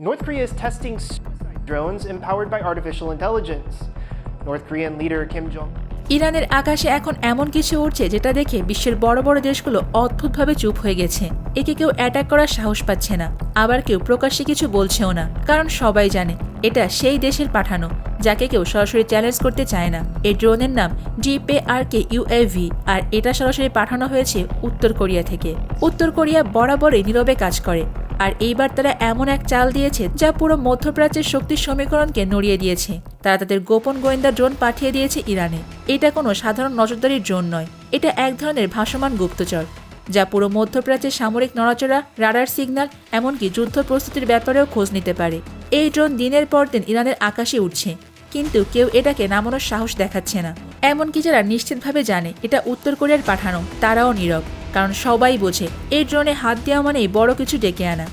North Korea is testing drones empowered by artificial intelligence. North Korean leader Kim Jong ইরানের আকাশে এখন এমন কিছু উঠছে যেটা দেখে বিশ্বের বড় বড় দেশগুলো অদ্ভুতভাবে চুপ হয়ে গেছে। একে কেউ অ্যাটাক করার সাহস পাচ্ছে না, আবার কেউ প্রকাশ্যে কিছু বলছেও না। কারণ সবাই জানে, এটা সেই দেশের পাঠানো, যাকে কেউ সরাসরি চ্যালেঞ্জ করতে চায় না। এই ড্রোনের নাম জিপে আর কে ইউএভি আর এটা সরাসরি পাঠানো হয়েছে উত্তর কোরিয়া থেকে। উত্তর কোরিয়া বরাবরই নীরবে কাজ করে। আর এইবার তারা এমন এক চাল দিয়েছে যা পুরো মধ্যপ্রাচ্যের শক্তির সমীকরণকে নড়িয়ে দিয়েছে। তারা তাদের গোপন গোয়েন্দা ড্রোন পাঠিয়ে দিয়েছে ইরানে। এটা কোনো সাধারণ নজরদারির ড্রোন নয়। এটা এক ধরনের ভাসমান গুপ্তচর, যা পুরো মধ্যপ্রাচ্যের সামরিক নড়াচড়া, রাডার সিগন্যাল, এমনকি যুদ্ধ প্রস্তুতির ব্যাপারেও খোঁজ নিতে পারে। এই ড্রোন দিনের পর দিন ইরানের আকাশে উঠছে কিন্তু কেউ এটাকে নামানোর সাহস দেখাচ্ছে না। এমনকি যারা নিশ্চিতভাবে জানে, এটা উত্তর কোরিয়ার পাঠানো, তারাও নীরব। কারণ সবাই বোঝে এই ড্রোনে হাত দেওয়া মানেই বড় কিছু ডেকে আনা।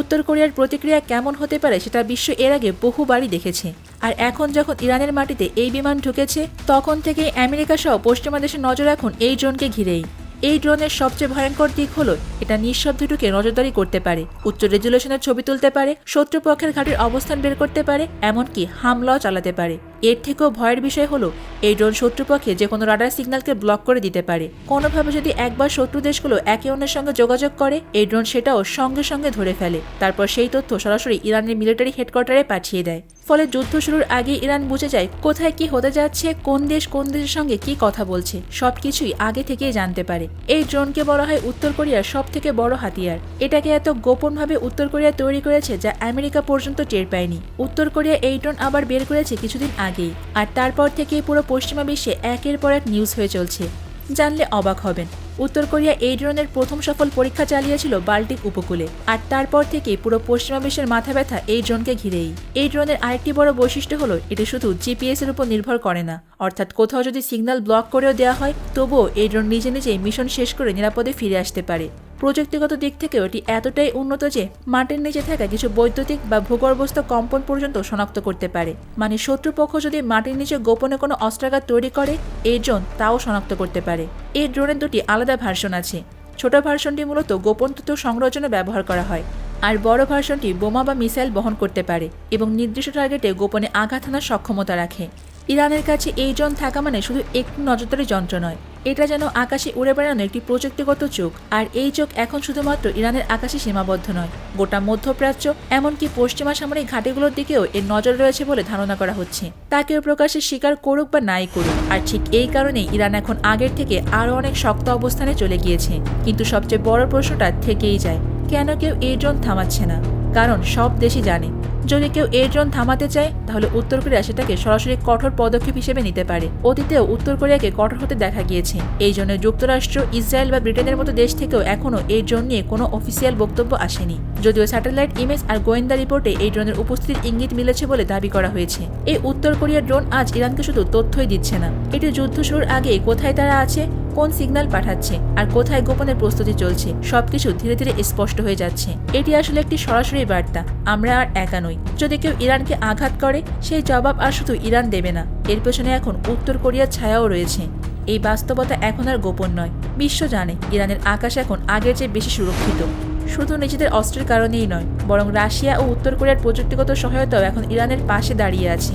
উত্তর কোরিয়ার প্রতিক্রিয়া কেমন হতে পারে সেটা বিশ্ব এর আগে বহুবারই দেখেছে। আর এখন যখন ইরানের মাটিতে এই বিমান ঢুকেছে, তখন থেকে আমেরিকা সহ পশ্চিমা দেশের নজর এখন এই ড্রোনকে ঘিরেই। এই ড্রোনের সবচেয়ে ভয়ঙ্কর দিক হলো, এটা নিঃশব্দে ঢুকে নজরদারি করতে পারে, উচ্চ রেজুলেশনের ছবি তুলতে পারে, শত্রুপক্ষের ঘাটির অবস্থান বের করতে পারে, এমনকি হামলাও চালাতে পারে। এর থেকেও ভয়ের বিষয় হলো, এই ড্রোন শত্রুপক্ষে যে কোনো রাডার সিগন্যালকে ব্লক করে দিতে পারে। কোনোভাবে যদি একবার শত্রু দেশগুলো একে অন্যের সঙ্গে যোগাযোগ করে, এই ড্রোন সেটাও সঙ্গে সঙ্গে ধরে ফেলে। তারপর সেই তথ্য সরাসরি ইরানের মিলিটারি হেডকোয়ার্টারে পাঠিয়ে দেয়। ফলে যুদ্ধ শুরুর আগে ইরান বুঝে যায় কোথায় কি হতে যাচ্ছে, কোন দেশ কোন দেশের সঙ্গে কি কথা বলছে, সবকিছুই আগে থেকেই জানতে পারে। এই ড্রোনকে বলা হয় উত্তর কোরিয়ার সব থেকে বড় হাতিয়ার। এটাকে এত গোপনভাবে উত্তর কোরিয়া তৈরি করেছে যা আমেরিকা পর্যন্ত টের পায়নি। উত্তর কোরিয়া এই ড্রোন আবার বের করেছে কিছুদিন আগেই। আর তারপর থেকে পুরো পশ্চিমা বিশ্বে একের পর এক নিউজ হয়ে চলছে। জানলে অবাক হবেন। উত্তর কোরিয়া এই ড্রোনের প্রথম সফল পরীক্ষা চালিয়েছিল বাল্টিক উপকূলে। আর তারপর থেকে পুরো পশ্চিমা বিশ্বের মাথা ব্যথা এই ড্রোনকে ঘিরেই। এই ড্রোনের আরেকটি বড় বৈশিষ্ট্য হলো, এটি শুধু জিপিএস এর উপর নির্ভর করে না। অর্থাৎ কোথাও যদি সিগন্যাল ব্লক করেও দেওয়া হয়, তবুও এই ড্রোন নিজে নিজেই মিশন শেষ করে নিরাপদে ফিরে আসতে পারে। প্রযুক্তিগত দিক থেকেও এটি এতটাই উন্নত যে মাটির নিচে থাকা কিছু বৈদ্যুতিক বা ভূগর্ভস্থ কম্পন পর্যন্ত শনাক্ত করতে পারে। মানে শত্রুপক্ষ যদি মাটির নিচে গোপনে কোনো অস্ত্রাঘাত তৈরি করে, এই ড্রোন তাও শনাক্ত করতে পারে। এই ড্রোনের দুটি আলাদা ভার্সন আছে। ছোট ভার্সনটি মূলত গোপন তথ্য সংগ্রহের জন্য ব্যবহার করা হয়, আর বড় ভার্সনটি বোমা বা মিসাইল বহন করতে পারে এবং নির্দিষ্ট টার্গেটে গোপনে আঘাত হানার সক্ষমতা রাখে। ইরানের কাছে এই ড্রোন থাকা মানে শুধু একটি নজরদারি যন্ত্র নয়। এটা যেন আকাশে উড়ে বেড়ানো একটি প্রযুক্তিগত চোখ। আর এই চোখ এখন শুধুমাত্র ইরানের আকাশে সীমাবদ্ধ নয়, গোটা মধ্যপ্রাচ্য, এমনকি পশ্চিমা সামরিক ঘাটিগুলোর দিকেও এর নজর রয়েছে বলে ধারণা করা হচ্ছে। তা কেউ প্রকাশ্যে স্বীকার করুক বা নাই করুক, আর ঠিক এই কারণেই ইরান এখন আগের থেকে আরও অনেক শক্ত অবস্থানে চলে গিয়েছে। কিন্তু সবচেয়ে বড় প্রশ্নটা থেকেই যায়, কেন কেউ এই ড্রোন থামাচ্ছে না? কারণ সব দেশই জানে। যদি কেউ এর ড্রোন থামাতে চায়, তাহলে উত্তর কোরিয়া সেটাকে সরাসরি কঠোর পদক্ষেপ হিসেবে নিতে পারে। অতীতেও উত্তর কোরিয়াকে কঠোর হতে দেখা গিয়েছে। এই জন্য যুক্তরাষ্ট্র, ইসরায়েল বা ব্রিটেনের মতো দেশ থেকেও এখনও এই ড্রোন নিয়ে কোনো অফিসিয়াল বক্তব্য আসেনি। যদিও স্যাটেলাইট, ইমেজ আর গোয়েন্দা রিপোর্টে এই ড্রোনের উপস্থিতির ইঙ্গিত মিলেছে বলে দাবি করা হয়েছে। এই উত্তর কোরিয়ার ড্রোন আজ ইরানকে শুধু তথ্যই দিচ্ছে না। এটি যুদ্ধ শুরুর আগে কোথায় তারা আছে কোন সিগন্যাল পাঠাচ্ছে আর কোথায় গোপনের প্রস্তুতি চলছে, সবকিছু ধীরে ধীরে স্পষ্ট হয়ে যাচ্ছে। এটি আসলে একটি সরাসরি বার্তা, আমরা আর একা নই। যদি কেউ ইরানকে আঘাত করে, সেই জবাব আর শুধু ইরান দেবে না, এর পেছনে এখন উত্তর কোরিয়ার ছায়াও রয়েছে। এই বাস্তবতা এখন আর গোপন নয়, বিশ্ব জানে ইরানের আকাশ এখন আগের চেয়ে বেশি সুরক্ষিত। শুধু নিজেদের অস্ত্রের কারণেই নয়, বরং রাশিয়া ও উত্তর কোরিয়ার প্রযুক্তিগত সহায়তাও এখন ইরানের পাশে দাঁড়িয়ে আছে।